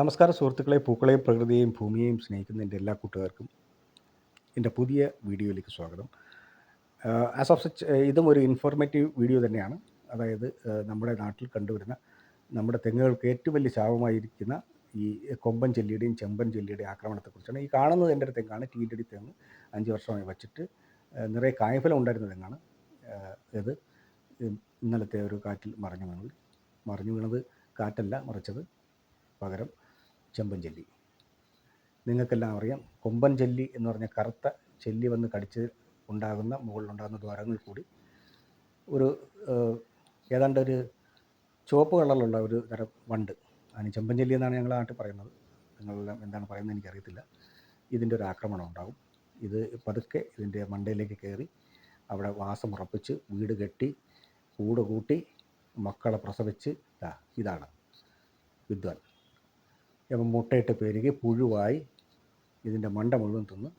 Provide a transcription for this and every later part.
നമസ്കാരം സുഹൃത്തുക്കളെ പൂക്കളെയും പ്രകൃതിയെയും ഭൂമിയെയും സ്നേഹിക്കുന്ന എന്റെ എല്ലാ കൂട്ടുകാർക്കും എന്റെ പുതിയ വീഡിയോയിലേക്ക് സ്വാഗതം. ആസ് ഓഫ് സച്ച് ഇതും ഒരു ഇൻഫോർമേറ്റീവ് വീഡിയോ തന്നെയാണ്. അതായത് നമ്മുടെ നാട്ടിൽ കണ്ടുവരുന്ന നമ്മുടെ തെങ്ങുകൾക്ക് ഏറ്റവും വലിയ ശാപമായിരിക്കുന്ന ഈ കൊമ്പൻ ചെല്ലിയുടെയും ചെമ്പൻ ചെല്ലിയുടെയും ആക്രമണത്തെക്കുറിച്ചാണ്. ഈ കാണുന്നത് എന്റെ ഒരു തെങ്ങാണ് ടീന്റെടി തെങ്ങ്. അഞ്ച് വർഷമായി വച്ചിട്ട് നിറയെ കായഫലം ഉണ്ടായിരുന്ന തെങ്ങാണ്. ഇത് ഇന്നലത്തെ ഒരു കാറ്റിൽ മറിഞ്ഞു വീണത് മറിഞ്ഞു വീണത് കാറ്റല്ല മറിച്ചത് പകരം. ചെമ്പൻ ചെല്ലി നിങ്ങൾക്കെല്ലാം അറിയാം കൊമ്പൻ ചെല്ലി എന്ന് പറഞ്ഞ കറുത്ത ചെല്ലി വന്ന് കടിച്ച് ഉണ്ടാകുന്ന മുകളിലുണ്ടാകുന്ന ദ്വാരങ്ങളിൽ കൂടി ഒരു ഏതാണ്ട് ഒരു ചുവപ്പ് കളറിലുള്ള ഒരു തരം വണ്ട്. അതിന് ചെമ്പൻ ചെല്ലി എന്നാണ് ഞങ്ങളുടെ നാട്ടിൽ പറയുന്നത്. നിങ്ങളെല്ലാം എന്താണ് പറയുന്നത് എനിക്കറിയത്തില്ല. ഇതിന്റെ ഒരു ആക്രമണം ഉണ്ടാകും. ഇത് പതുക്കെ ഇതിന്റെ മണ്ടയിലേക്ക് കയറി അവിടെ വാസം ഉറപ്പിച്ച് വീട് കെട്ടി കൂട് കൂട്ടി മക്കളെ പ്രസവിച്ച് ഇതാണ് വിദ്വാൻ. അപ്പം മുട്ടയിട്ട് പെരുകി പുഴുവായി ഇതിന്റെ മണ്ട മുഴുവൻ തിന്ന്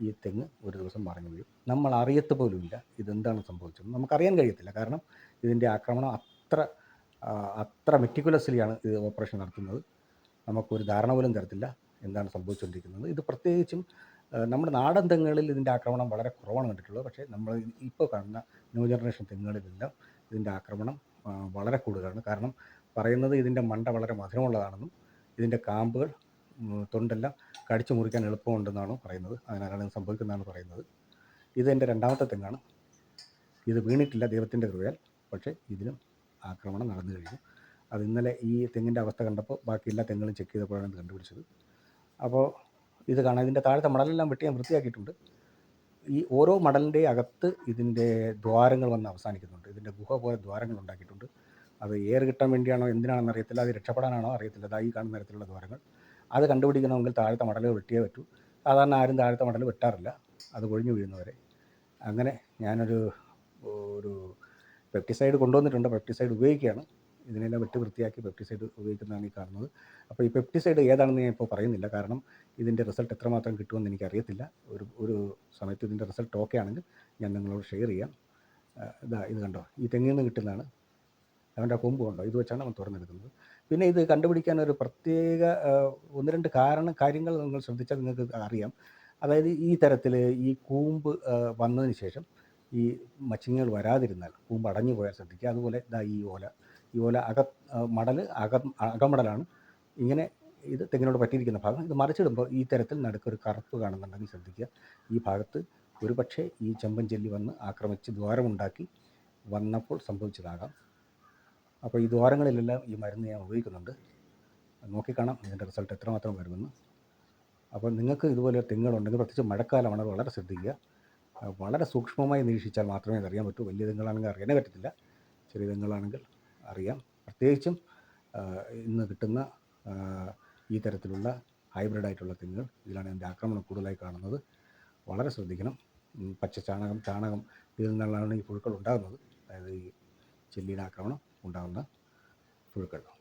ഈ തെങ്ങ് ഒരു ദിവസം മറിഞ്ഞു വീഴും. നമ്മൾ അറിയത്ത് പോലുമില്ല ഇതെന്താണ് സംഭവിച്ചത് നമുക്കറിയാൻ കഴിയത്തില്ല. കാരണം ഇതിന്റെ ആക്രമണം അത്ര അത്ര മെറ്റിക്കുലസ്ലിയാണ് ഇത് ഓപ്പറേഷൻ നടത്തുന്നത്. നമുക്കൊരു ധാരണ പോലും തരത്തില്ല എന്താണ് സംഭവിച്ചുകൊണ്ടിരിക്കുന്നത്. ഇത് പ്രത്യേകിച്ചും നമ്മുടെ നാടൻ തെങ്ങുകളിൽ ഇതിന്റെ ആക്രമണം വളരെ കുറവാണ് കണ്ടിട്ടുള്ളത്. പക്ഷേ നമ്മൾ ഇപ്പോൾ കാണുന്ന ന്യൂ ജനറേഷൻ തെങ്ങുകളിലെല്ലാം ഇതിന്റെ ആക്രമണം വളരെ കൂടുതലാണ്. കാരണം പറയുന്നത് ഇതിന്റെ മണ്ട വളരെ മധുരമുള്ളതാണെന്നും ഇതിന്റെ കാമ്പുകൾ തൊണ്ടെല്ലാം കടിച്ചു മുറിക്കാൻ എളുപ്പമുണ്ടെന്നാണ് പറയുന്നത്. അതിനാലാണ് ഇത് സംഭവിക്കുന്നതാണ് പറയുന്നത്. ഇത് എന്റെ രണ്ടാമത്തെ തെങ്ങാണ്. ഇത് വീണിട്ടില്ല ദൈവത്തിന്റെ കൃപയാൽ. പക്ഷേ ഇതിലും ആക്രമണം നടന്നു കഴിഞ്ഞു. അത് ഇന്നലെ ഈ തെങ്ങിന്റെ അവസ്ഥ കണ്ടപ്പോൾ ബാക്കി എല്ലാ തെങ്ങുകളും ചെക്ക് ചെയ്തപ്പോഴാണ് ഇത് കണ്ടുപിടിച്ചത്. അപ്പോൾ ഇത് കാണാം ഇതിന്റെ താഴത്തെ മടലെല്ലാം വെട്ടി ഞാൻ വൃത്തിയാക്കിയിട്ടുണ്ട്. ഈ ഓരോ മടലിന്റെ അകത്ത് ഇതിന്റെ ദ്വാരങ്ങൾ വന്ന് അവസാനിക്കുന്നുണ്ട്. ഇതിന്റെ ഗുഹ പോലെ ദ്വാരങ്ങൾ ഉണ്ടാക്കിയിട്ടുണ്ട്. അത് എയർ കിട്ടാൻ വേണ്ടിയാണോ എന്തിനാണെന്ന് അറിയത്തില്ല. അത് രക്ഷപ്പെടാനാണോ അറിയത്തില്ല. ഈ കാണുന്ന തരത്തിലുള്ള ദ്വാരങ്ങൾ. അത് കണ്ടുപിടിക്കണമെങ്കിൽ താഴത്തെ മടലുകൾ വെട്ടിയേ പറ്റൂ. സാധാരണ ആരും താഴത്തെ മടൽ വെട്ടാറില്ല. അത് കൊഴിഞ്ഞു വീഴുന്നവരെ. അങ്ങനെ ഞാനൊരു ഒരു പെപ്റ്റിസൈഡ് കൊണ്ടുവന്നിട്ടുണ്ട്. പെപ്റ്റിസൈഡ് ഉപയോഗിക്കുകയാണ്. ഇതിനെല്ലാം വെട്ടി വൃത്തിയാക്കി പെപ്റ്റിസൈഡ് ഉപയോഗിക്കുന്നതാണ് ഈ കാണുന്നത്. അപ്പോൾ ഈ പെപ്റ്റിസൈഡ് ഏതാണെന്ന് ഞാൻ ഇപ്പോൾ പറയുന്നില്ല. കാരണം ഇതിന്റെ റിസൾട്ട് എത്രമാത്രം കിട്ടുമെന്ന് എനിക്കറിയത്തില്ല. ഒരു ഒരു സമയത്ത് ഇതിന്റെ റിസൾട്ട് ഓക്കെ ആണെങ്കിൽ ഞാൻ നിങ്ങളോട് ഷെയർ ചെയ്യാം. ഇതാ ഇത് കണ്ടോ? ഈ തെങ്ങിൽ നിന്ന് കിട്ടുന്നതാണ്. അവന്റെ കൊമ്പ് കണ്ടോ? ഇത് വെച്ചാണ് അവൻ തുറന്നെടുക്കുന്നത്. പിന്നെ ഇത് കണ്ടുപിടിക്കാൻ ഒരു പ്രത്യേക ഒന്ന് രണ്ട് കാരണം കാര്യങ്ങൾ നിങ്ങൾ ശ്രദ്ധിച്ചാൽ നിങ്ങൾക്ക് അറിയാം. അതായത് ഈ തരത്തിൽ ഈ കൂമ്പ് വന്നതിന് ശേഷം ഈ മച്ചിങ്ങകൾ വരാതിരുന്നാൽ കൂമ്പ് അടഞ്ഞു പോയാൽ ശ്രദ്ധിക്കുക. അതുപോലെ ഇതാ ഈ ഓല. ഈ ഓല അക മടൽ അക അകമടലാണ്. ഇങ്ങനെ ഇത് തെങ്ങിനോട് പറ്റിയിരിക്കുന്ന ഭാഗം. ഇത് മറിച്ചിടുമ്പോൾ ഈ തരത്തിൽ നടുക്കൊരു കറുപ്പ് കാണുന്നുണ്ടെങ്കിൽ ശ്രദ്ധിക്കുക. ഈ ഭാഗത്ത് ഒരുപക്ഷെ ഈ ചെമ്പൻ ചെല്ലി വന്ന് ആക്രമിച്ച് ദ്വാരമുണ്ടാക്കി വന്നപ്പോൾ സംഭവിച്ചതാകാം. അപ്പോൾ ഈ ദ്വാരങ്ങളിലെല്ലാം ഈ മരുന്ന് ഞാൻ ഉപയോഗിക്കുന്നുണ്ട്. നോക്കിക്കാണാം ഇതിന്റെ റിസൾട്ട് എത്രമാത്രം വരുമെന്ന്. അപ്പോൾ നിങ്ങൾക്ക് ഇതുപോലെ തെങ്ങുകളുണ്ടെങ്കിൽ പ്രത്യേകിച്ച് മഴക്കാലമാണ് വളരെ ശ്രദ്ധിക്കുക. വളരെ സൂക്ഷ്മമായി നിരീക്ഷിച്ചാൽ മാത്രമേ അറിയാൻ പറ്റൂ. വലിയ തെങ്ങുകളാണെങ്കിൽ അറിയാനേ പറ്റത്തില്ല. ചെറിയ തെങ്ങുകളാണെങ്കിൽ അറിയാം. പ്രത്യേകിച്ചും ഇന്ന് കിട്ടുന്ന ഈ തരത്തിലുള്ള ഹൈബ്രിഡ് ആയിട്ടുള്ള തെങ്ങുകൾ ഇതിലാണ് എന്റെ ആക്രമണം കൂടുതലായി കാണുന്നത്. വളരെ ശ്രദ്ധിക്കണം. പച്ച ചാണകം ചാണകം ഇതിൽ നിന്നുള്ളതാണ് ഈ പുഴുക്കൾ ഉണ്ടാകുന്നത്. അതായത് ഈ ചെല്ലിയുടെ ആക്രമണം. ഉണ്ടാകുന്ന പുഴുക്കൾ.